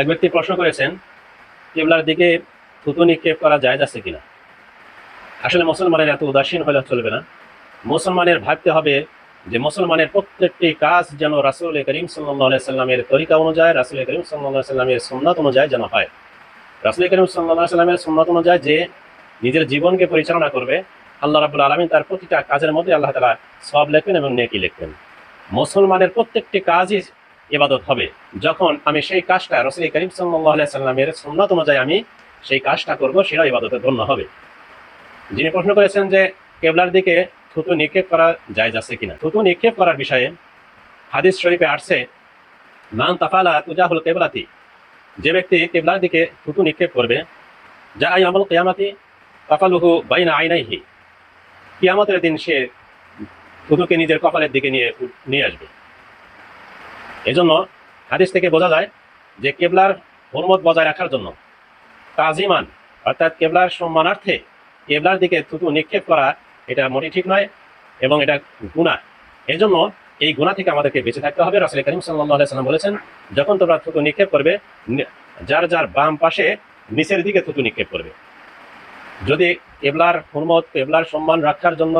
এক ব্যক্তি প্রশ্ন করেছেন, কেবলার দিকে থুতু নিক্ষেপ করা যায় আছে কিনা? আসলে মুসলমানের এত উদাসীন হলে চলবে না। মুসলমানের ভাবতে হবে যে মুসলমানের প্রত্যেকটি কাজ যেন রাসুল করিম সাল্লাহ সাল্লামের তরিকা অনুযায়ী, রাসুল করিম সাল্লাহ সাল্লামের সুন্নাত অনুযায়ী যেন হয়। রাসুল করিম সাল্লাহ সাল্লামের সুন্নাত অনুযায়ী যে নিজের জীবনকে পরিচালনা করবে, আল্লাহ রাবুল আলমিন তার প্রতিটা কাজের মধ্যে আল্লাহ তালা সব লিখবেন এবং নেকি লিখবেন। মুসলমানের প্রত্যেকটি কাজই ইবাদত হবে। যখন আমি সেই কাজটা রসুল করিম সাল্লামের সুন্নাত অনুযায়ী আমি সেই কাজটা করব সেটা ইবাদতের গণ্য হবে। যিনি প্রশ্ন করেছেন যে কেবলার দিকে থুতু নিক্ষেপ করা যায় যাচ্ছে কিনা? থুতু নিক্ষেপ করার বিষয়ে হাদিস শরীফে আসছে, মান তাফালা তুজাহুল কেবলাতি যে ব্যক্তি কেবলার দিকে থুতু নিক্ষেপ করবে, যা আই আমল কেয়ামাতি তাফালুহু বাইনা আইনাইহি কিয়ামতের দিন সে থুতুকে নিজের কপালের দিকে নিয়ে নিয়ে আসবে। এজন্য হাদিস থেকে বোঝা যায় যে কেবলার হরমত বজায় রাখার জন্য তাজিমান, অর্থাৎ কেবলার সম্মানার্থে কেবলার দিকে থুতু নিক্ষেপ করা, এটা মোটেই ঠিক নয় এবং এটা গুণা এজন্য এই গুণা থেকে আমাদেরকে বেঁচে থাকতে হবে। রাসুল করিম সাল্লাম বলেছেন, যখন তোমরা থুতু নিক্ষেপ করবে যার যার বাম পাশে নিচের দিকে থুতু নিক্ষেপ করবে। যদি কেবলার হুরমত, কেবলার সম্মান রাখার জন্য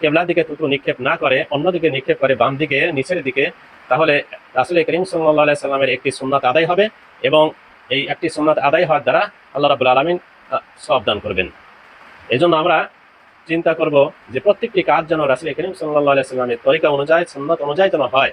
কেবলার দিকে থুতু নিক্ষেপ না করে, অন্যদিকে নিক্ষেপ করে বাম দিকে, নিচের দিকে তাহলে রাসুল করিম সাল্লাহ সাল্লামের একটি সুন্নাত আদায় হবে এবং এই একটি সুন্নাত আদায় হওয়ার দ্বারা আল্লাহ রাবুল আলমিন সব করবেন। এই আমরা চিন্তা করব যে প্রত্যেকটি কাজ যেন রাসুল করিম সাল্লাহ সাল্লামের তরিকা অনুযায়ী সোমনাথ অনুযায়ী যেন হয়।